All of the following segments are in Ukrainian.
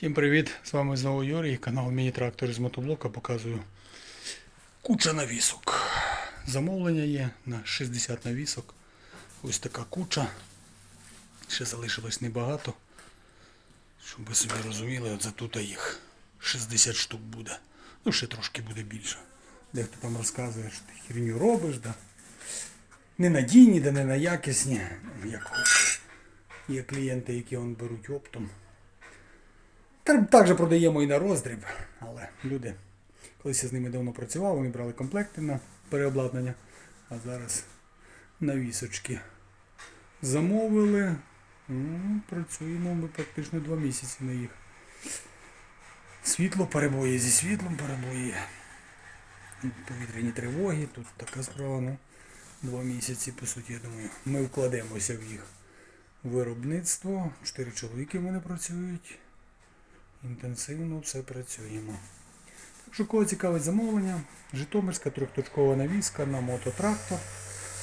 Всім привіт! З вами знову Юрій, канал Мій трактор з мотоблока. Показую куча навісок. Замовлення є на 60 навісок. Ось така куча. Ще залишилось небагато. Щоб ви собі розуміли, от тут їх 60 штук буде. Ну, ще трошки буде більше. Дехто там розказує, що ти херню робиш, да? Ненадійні, да не на якісні. Як. Є клієнти, які он беруть оптом. Та Також продаємо і на роздріб, але люди, колись я з ними давно працював, вони брали комплекти на переобладнання, а зараз навісочки замовили. Ну, працюємо ми практично два місяці на їх. Світло перебої зі світлом перебої. Повітряні тривоги, тут така справа, ну, два місяці, по суті, я думаю, ми вкладемося в їх виробництво. Чотири чоловіки в мене працюють. Інтенсивно все працюємо. Так кого цікавить замовлення, Житомирська трьохточкова навіска на мототрактор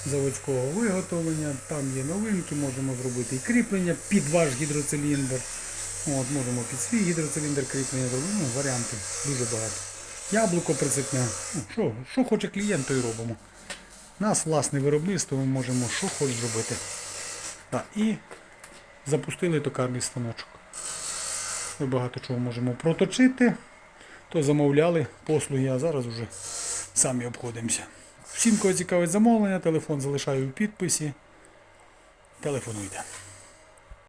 заводського виготовлення. Там є новинки, можемо зробити і кріплення під ваш гідроциліндр. От, можемо під свій гідроциліндр кріплення зробити. Ну, варіанти дуже багато. Яблуко прицепне. Ну, що, що хоче клієнт, то і робимо. У нас власне виробництво, ми можемо що хоч зробити. Так, і запустили токарний станочок. Ми багато чого можемо проточити, то замовляли послуги, а зараз вже самі обходимося. Всім, кого цікавить замовлення, телефон залишаю у підписі. Телефонуйте.